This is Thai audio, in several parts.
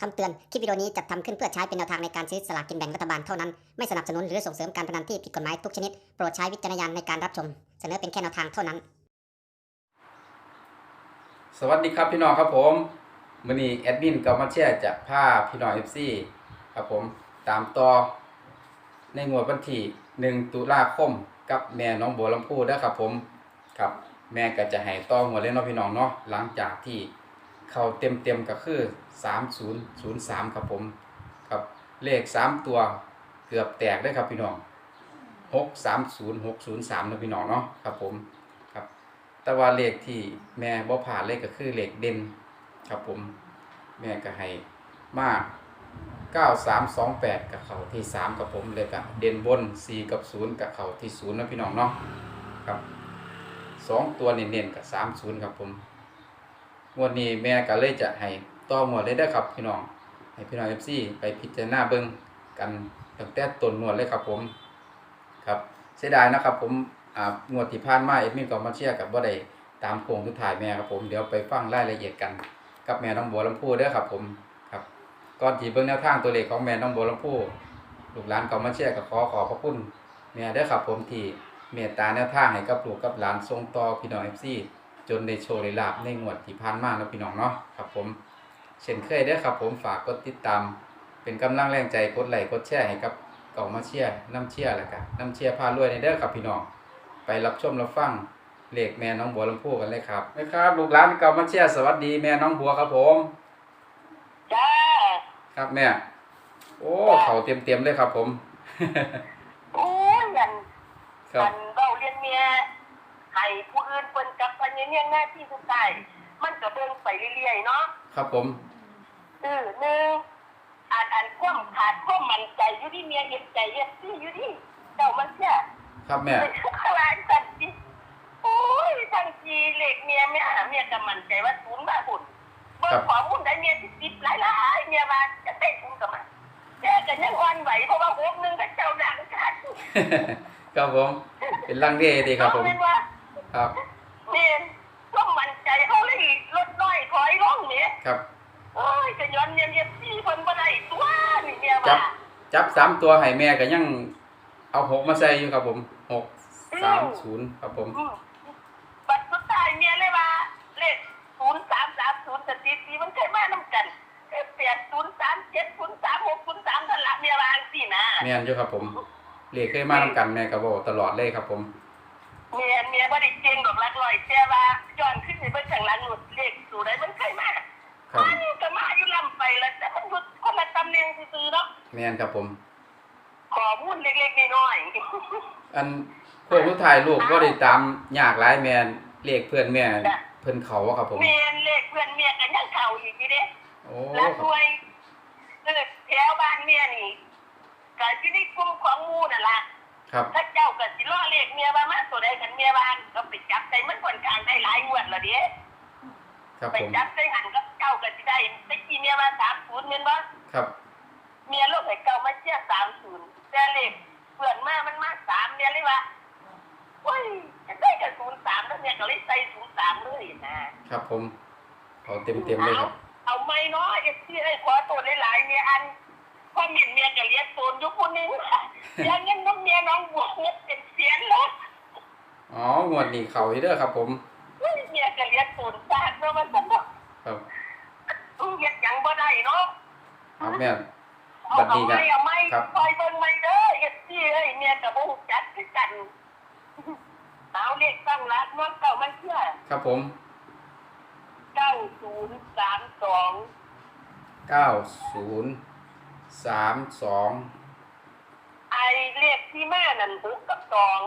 คำเตือน คลิปวิดีโอนี้จัดทำขึ้นเพื่อใช้เป็นแนวทางในการซื้อสลากกินแบ่งรัฐบาลเท่านั้น ไม่สนับสนุนหรือส่งเสริมการพนันที่ผิดกฎหมายทุกชนิด โปรดใช้วิจารณญาณในการรับชม เสนอเป็นแค่แนวทางเท่านั้น สวัสดีครับพี่น้องครับผมมือนี้แอดมินก็มาแชร์จะพาพี่น้อง FC ครับผมตามต่อในงวดวันที่1ตุลาคมกับแม่น้องบัวลำพูด้ครับผมครับ แม่ก็จะให้ต่องวดเลยเนาะพี่น้องเนาะหลังจากที่ เข้าเต็มเต็มๆก็คือ3003ครับผมครับเลข3ตัวเกือบแตกได้ครับพี่น้อง630 603นะพี่น้องเนาะครับผมครับ แต่ว่าเลขที่แม่บ่ผ่านเลขก็คือเลขเด่นครับผมแม่ก็ให้มาก9328กับเขาที่3กับผมเลยกับเด่นบน4กับ0กับเขาที่0นะพี่น้องเนาะครับสองตัวเน้นๆกับ30ครับผม งวดนี้แม่ก็เลยจะให้ต่อหมวดเลยได้ครับพี่น้องให้พี่น้อง FC ไปพิจารณาเบิ่งกันตั้งแต่ต้นหมวดเลยครับผมครับเสียดายนะครับ ผมอ่างวดที่ผ่านมาเอ็ดมินก็มาเชียร์กับบ่ได้ตามโครงทุกถ่ายแม่ครับผมเดี๋ยวไปฟังรายละเอียดกัน กับแม่น้องบัวลำพูเด้อครับผมครับก่อนที่เบิ่งแนวทางตัวเลขของแม่น้องบัวลำพูลูกหลานก็มาเชียร์ก็ขอขอบพระคุณแม่เด้อครับผมที่เมตตาแนวทางให้กับลูกกับหลานส่งต่อพี่น้อง FC จนได้โชว์ได้ลาบในงวดที่ผ่านมาเนาะพี่น้องเนาะครับผมเช่นเคยเด้อครับผมฝากกดติดตาม เป็นกำลังแรงใจกดไลค์กดแชร์ให้กับเก่ามาเชียร์น้ำเชียร์แล้วกันน้ำเชียร์พารวยในเด้อครับพี่น้องไปรับชมรับฟังเลขแม่น้องบัวลำพูกันเลยครับนะครับลูกหลานเก่ามาเชียร์สวัสดีแม่น้องบัวครับผม จ้า ครับแม่โอ้เขาเตรียมเตรียมๆเลยครับผมโอ้ยยันครับยันเบาเรียนเมีย ให้ผู้อื่นเปิ้นกลับไปเนี่ยเนี่ยหน้าที่สุดท้ายมันก็เบิ่งไปเรื่อยๆเนาะครับผมเออหนึ่งอ่านอ่านความขาดความมั่นใจอยู่ที่เมียเห็นใจเฮ็ดซี่อยู่ที่เจ้ามันเชื่อครับแม่เป็นอะไรสันติโอ้ยทั้งทีเหล็กเมียเมียหาเมียก็มั่นใจว่าศูนย์บาทบุญเบิ่งข้อมูลได้เมียที่ติดหลายๆเมียว่าจะได้ทุนกับมันแต่ก็ยังอ่อนไหวเพราะว่าหกหนึงก็เจ้าดังขาดครับผมเป็นลังเดีดีครับผมเอาเป็นว่า ครับเนี่ยต้องมั่นใจเขาเลยลดน้อยถอยลงเนี่ยครับโอ้ยจะย้อนเนียนเนียนซี่เพิ่นบ่ได้ตัวนี่เนี่ยจัว่าบจับสามตัวให้แม่ก็ยังเอาหกมาใส่อยู่ครับผมหกสามศูนย์ครับผมอืมบัดสุดท้ายเมียเลยว่าเลข0330สถิติมันเคยมานำกัน8037036003นั่นล่ะเมียว่าจังซี่นะแม่นอยู่ครับผมเลขเคยมาทำกันแม่ก็บอกตลอดเลยครับผม เมียเมียบ่ได้เก่งดอกหลักร้อยแต่ว่าย้อนขึ้นไปเบิ่งข้างหลังหนุดเลขสูใดมันเคยมาครับมันก็มาอยู่ลำไปแล้วแต่มันหยุดคนละตำแหน่งซื่อๆเนาะแม่นครับผมข้อมูลเล็กๆน้อยอันพวกผู้ถ่ายรูปก็ได้ตามยากหลายแม่นเลขเพื่อนแม่เพิ่นเขาอะครับผมๆเมียนเลขเพื่อนเมียกันยังเข่าอีกทีเด้โอ้แล้วคด้รับวยเออแถวบ้านเมียนี่ก็อยู่ในกลุ่มของหมู่นั่นล่ะครับถ้าเจ้าก็สิล้อเลข ครับไปผม จับใส่หันกับเจ้าก็สิได้ไปกี่เมียว่า30แม่นบ่ครับ เมียลูกให้เก่ามาเชื่อ30แต่เลขเพื่อนมามันมา3เมียเลยว่าโอ้ยจะได้กับ03แล้วเมียก็เลยใส่03เลยนะครับผมเขาเต็มเต็มๆเลยครับเอาเอาไม่เนาะเอฟซีไอ้ขอตัวหลายๆเมียอันพ่อเมียเมียก็เลี้ยงตัวอยู่คนหนึงเลี้ยงเงินน้องเมียน้องบวกเงินเป็นเสียนแล้วอ๋องวดนี้เขาอีเด้อครับผม เฮ้ยเมียก็เลี้ยงตัวตาดเนาะมันสนุกครับอู้เฮ็ดหยังบ่ได้เนาะครับแม่เอาบัดเอานี้ก็ ไม่เอาไม่ครับ คอยเบิ่งไม่เด้อเอฟซีเอ้ยเมียก็บ่ฮู้จักคือกันเอาเลขตั้งรักน้องเก่ามันเชื่อครับผม9032เก้าศูนย์สามสองไอเลขที่แม่นั่นหกกับสอง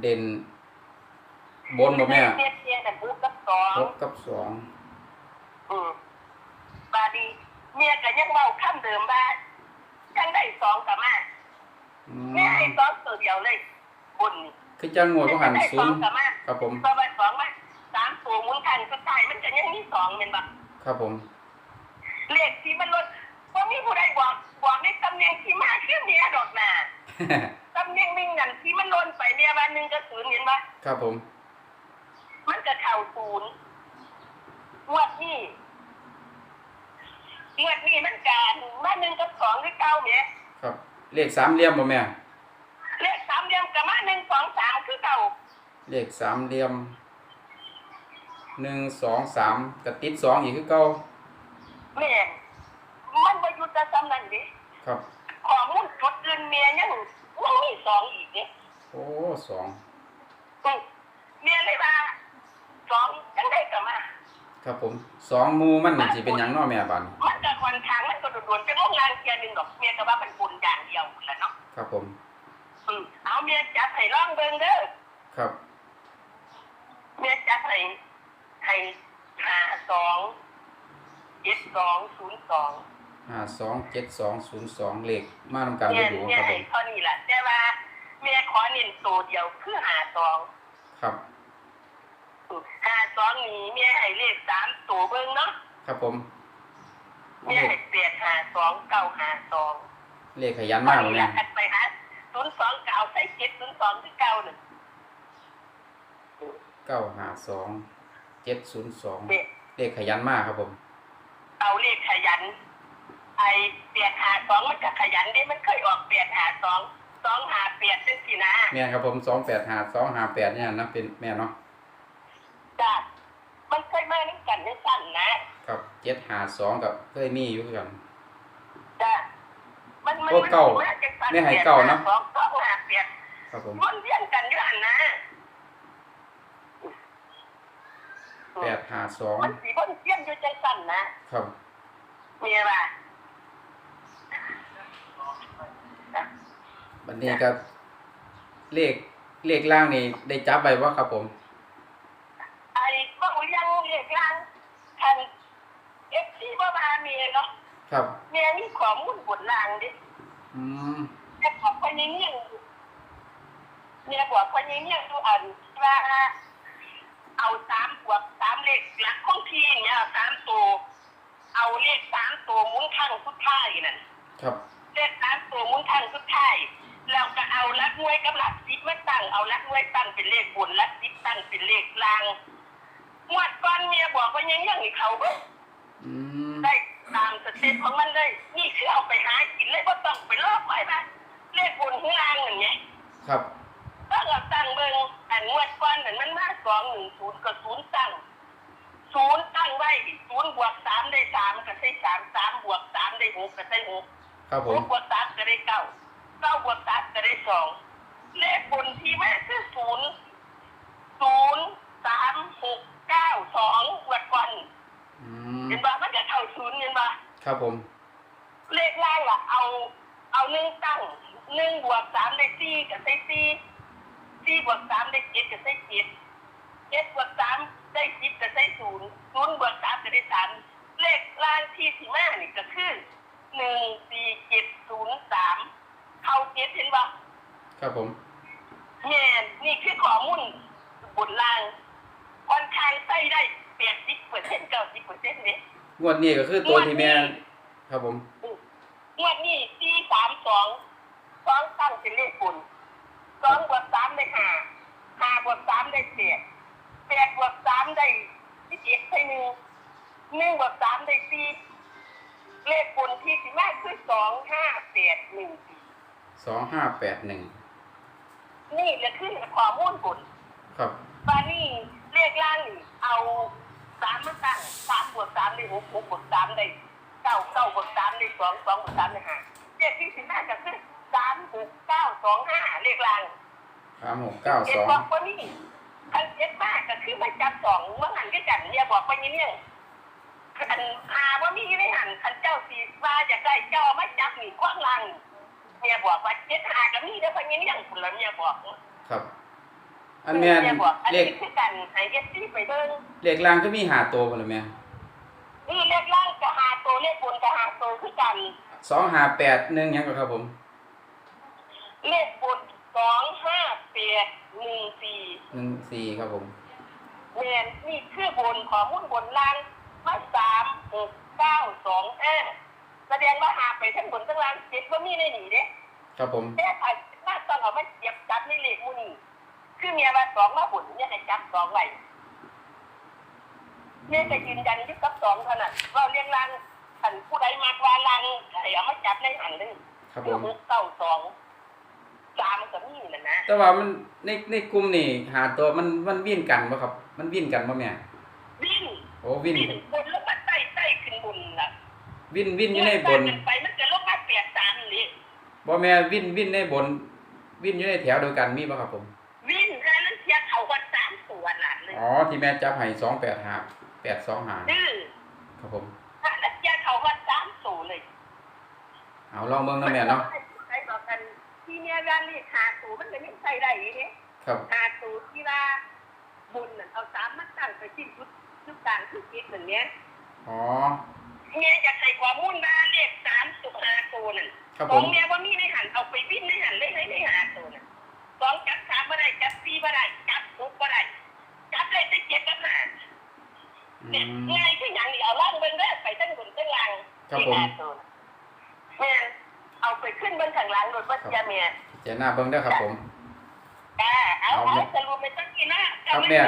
เด่น บนบ่แม่เลขเมียนั่นหกกับสองหกกับสองอืมบาดีเมียก็ยังเว้าคำเดิมว่ายังได้สองกับมาอืแม่ให้สองตัวเดียวเลยบนนี่คือจังงวดก็หันได้ศูสอนงย์กับมาครับผมพอไปสองมาสามตัวหมุนกันก็ตายมันจะยังมีสองเป็นแบบครับผม เลขที่มันลดว่ามีผู้ใดบอกบอกในตำแหน่งที่มาคือเมียดอกนาตำแหน่งหนึ่งนั่นที่มันลนไปเมียบ้านหนึ่งก็ศูนย์เห็นปะครับผม มันก็เข่าศูนย์งวดนี่งวดนี้มันการมาหนึ่งกับสองหรือเก้าเนี่ยครับ เลขสามเหลี่ยมบ่แม่ เลขสามเหลี่ยมกับมาหนึ่งสองสามคือเก่าเลขสามเหลี่ยมหนึ่งสองสามกระติดสองอีกคือเก่าแม่นมันประยุทธ์จะจำนั่นดิครับข้อมูลจุดอื่นเมียยังยังมีสองอีกเนี่ยโอ้สองเมียเลยว่า สองยังได้กับมา ครับผมสองหมูมันนี่สิเป็นหยังเนาะแม่บัดนมันก็ค่อนข้างมันก็โดดๆจะงงงานเกียร์หนึ่งดอกเมียก็ว่าเป็นบุญอย่างเดียวแหละเนาะครับผมอืมเอาเมียจัดให้ร่องเบิ่งเด้อครับเมียจัดให้ให้ห้าสองเจ็ดสองศูนย์สองห้าสองเจ็ดสองศูนย์สองเลขมาทำการเมีได้ยดูเมีคยรับผให้มเท่านี้แหละแต่ว่าเมียขอเน้นตัวเดียวคือหาสอง ครับ หาสองนี่เมียให้เลขสามตัวเบิ่งเนาะครับผมเมียให้เปลี่ยนหาสองเก้าหาสองเลขขยันมากเลยแม่แม่ขัดไปหาศูนย์สองเก้าใส่เจ็ดศูนย์สองที่เก้าหนึ่งเก้าห้าสองเจ็ดศูนย์สองเด็กเลขขยันมากครับผมเอาเลขขยัน ไอเปลี่ยนหาสองมันจะขยันได้มันเคยออกเปลี่ยนหาสองสองหาเปลี่ยนเป็นสินะ แม่ครับผมสองแปดห้าสองห้าแปดเนี่ยนะเป็นแม่เนาะจ้ะมันเคยมานึ่กันในสั้นนะครับ เจ็ดห้าสองกับเคยมีอยู่คือกันจ้ะมันมันโอ้เก่ามันมจากสั้นไม่ให้เก่านะสองสองหาเปลี่ยนครับผมวนเวียนกันอยู่อันนะแปดห้าสองมันสีวนเวียนอยู่จังสั้นนะครับเมียว่าบันนี้ก็เลขเลขล่างนี่ได้จับไปว่าครับผม ไอ้บ้ายังเรียกยังทันเอฟซีบ้า มาเมียเนาะครับเมียนี่ข้อมูลบนลางดิอืมแต่ของคนนี้เนี่ยเมียบอกคนนี้เนี่ยดูอ่านว่าเอาสามบวกสามเลขหลักของพี่เนี่ยเอาสามตัวเอาเลขสามตัวหมุนข้างสุดท้ายนั่นครับเลขสามตัวหมุนข้างสุดท้ายแล้วก็เอาลักงวยกับลักสิบมาตั้งเอาลักงวยตั้งเป็นเลขบนลักสิบตั้งเป็นเลขล่างงวดก่อนเมียบอกว่ายังยังให้เขาเว้ยอืมได้ ตามสเต็ปของมันเลย นี่คือเอาไปหากินเลยว่าต้องไปลอกไว้นะเลขบนข้างล่างอย่างเงี้ยครับถ้าเราตั้งเบิ่งอันงวดก้อนเหมือนมันมาสองหนึ่งศูนย์ก็ศูนย์ตั้งศูนย์ตั้งไว้ศูนย์บวกสามได้สามก็ใช้สามสามบวกสามได้หกก็ใช้หกครับผหมกบวกสามก็ได้เก้าเก้าบวกสามก็ได้สองเลขบนที่มาคือศูนย์ศูนย์สามหกเก้าสองงวดก้อน อืมเห็นป่ะมันจะเท่าศูนย์เห็นป่ะครับผมเลขล่างล่ะ เอา เอาหนึ่งตั้งหนึ่งบวกสามได้สี่กับใช้สี่สี่บวกสามได้เจ็ดกับใช้เจ็ดเจ็ดบวกสามได้สิบกับใช้ศูนย์ศูนย์บวกสามก็ได้สามเลขล่างที่สิมานี่ก็คือหนึ่งสี่เจ็ดศูนย์สามเข้าเจ็ดเห็นป่ะครับผมแม่นนี่คือข้อมูลบนล่างค่อนข้างใส่ได้ แปดสิบเปอร์เซ็นต์เก้าสิบเปอร์เซ็นต์เนี่ยงวดนี้ก็คือตัวที่แม่ครับผมงวดนี้สี่สามสองสองตั้งเป็นเลขบุญสองบวกสามได้ห้าห้าบวกสามได้แปดแปดบวกสามได้สิบเอ็ดใช่หนึ่งหนึ่งบวกสามได้สี่เลขบุญที่สิมาคือสองห้าแปดหนึ่งสี่สองห้าแปดหนึ่งนี่แหละคือข้อมูลบุญครับบานี่เลขล่างนี่เอา สามมาตั้งสามบวกสามได้หกหกบวกสามได้เก้าเก้าบวกสามได้สองสองบวกสามได้ห้าเลขที่สิมาก็คือสามหกเก้าสองห้าเลขล่างสามหกเก้าเจ็สดองบอกว่านี่คันเจ็ดมากก็คือมาจับสองเมื่อหันก็กันเนี่ยบอกว่าอย่างนี้คันหาว่ามีไม่หันคันเจ้าสีว่าจะได้เจ้าไม่จับหนีขว้างลังเนี่ยบอกว่าเจ็ดหาก็มีได้อพันยังคุณล้วเนี่ยบอกครับ อันแม่นเนี่ยบอกอันเลนี้ขคือกันให้เอฟซีไปเบิ่งเลขล่างก็มีหาตัวคนละแม่นี่เลขล่างกับหาตัวเลขบนกับหาตัวคือกัน สองห้าแปดหนึ่งยังก็ครับผมเลขบนสองห้าแปดหนึ่งสี่หนึ่งสี่ครับผมแมนนี่คือบนขอมุ่นบนล่างมาสามหกเก้าสองห้าแสดงว่าหาไปทั้งบนทั้งล่างเจ็ดว่ามีในหนีเด้ครับผมแต่ถ้าหน้าต้องเอามาเจ็บจับในเลขมูนี่ คือเมียว่าสองมาบนเนี่ยให้จับสองไว้เนี่ยจะยืนยันอยึดกับสองเท่านั้นว่าเรียงล่างไอคันผู้ใดมากว่าลังใครเอามาจับในหันเลยครับผคือมหกเก้าสองสามก็มีนะนะแต่ว่ามันในในกลุ่มนี่หาตัวมันมันวิ่นกันบ่ครับ มันวิ่นกันบ่แม่วิ่งโอ้วิ่นวิ่งบนแล้วก็ไต่ไต่ขึ้นบนล่ะวิ่นวิ่นอยู่ในบนไปมันจะลงมาเปียกสามนี่บ่แม่วิ่นวิ่นในบน วิ่นอยู่ในแถวเดียวกันมีบ่ครับผม อ๋อที่แม่จับให้285 825ดื้อครับผมถ้าแล้วเทียบเขาวัดสามตัวเลยเอาลองเบิ่งนะแม่เนาะใครบอกกันที่เนี่ยยานนี่หาตัวมันก็ยังใส่ได้อยู่เนี่ยครับหาตัวที่ว่าบุญน่ะเอาสามมาตั้งไปที่ชุดชุดกลางคือคิดอย่างเนี้ยอ๋อเมียอยากใส่ความมุ่นมาเลขสามตัวหาตัวนั่นครับสผองมเมียว่ามีในหันเอาไปวิ่งในหันเลยในในหาตัวนั่นสองจับสามบ่ได้จับสี่บ่ได้จับหกบ่ได้จับเลยจะเจ็ดกับหา อืเนี่ยมง่ายที่อย่างนี้เอาล่างเบิ้งได้อไปตั้งบนตั้งล่างครับที่ผมหาตัวน่ะแม่นเอาไปขึ้นเบิ้งข้างหล่างรถบัสยาเมียเจาหน้าเบิ่งเด้อครับผม อ่าเอาเอาเอาแม่สรุปไปตั้งกี่หน้าครับแม่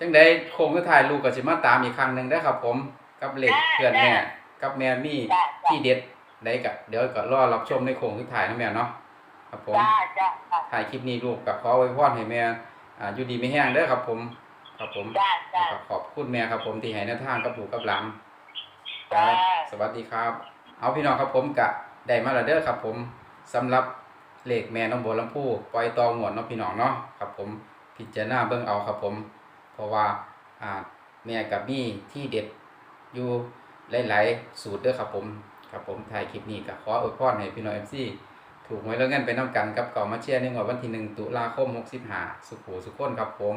จังได๋โค้งสุดท้ายลูกก็สิมาตามอีกครั้งหนึงเด้อครับผม กับเลขเพื่อนแม่ กับแม่มีจ้าที่เด็ดได้ก็เดี๋ยวก็รอรับชมในโค้งสุดท้ายนะแม่เนาะครับผมจ้าจ้าจ้า ถ่ายคลิปนี้ลูกกับขอไว้พรให้แม่อ่าอยู่ดีไม่แห้งเด้อครับผม ครับผมจ้าจ้าแล้วก็ขอบคุณแม่ครับผมที่ให้แนวทางกับลูกกับหลานคจ้า รับสวัสดีครับ เอาพี่น้องครับผมกะได้มาแล้วเด้อครับผมสำหรับเลขแม่น้องบัวลำพูปล่อยตองหวดเนาะพี่น้องเนาะครับผมพิจารณาเบิ่งเอาครับผม เพราะว่าอ่าแม่กับมี่ที่เด็ดอยู่หลายๆสูตรเด้อครับผมครับผมถ่ายคลิปนี้ก็ขออวยพรให้พี่น้อง FC ถูกหวยแล้วเงินไปน้ำกันกับเก่ามาเชียร์ในงวดวันที่1ตุลาคม65สุขหูสุขคนครับผม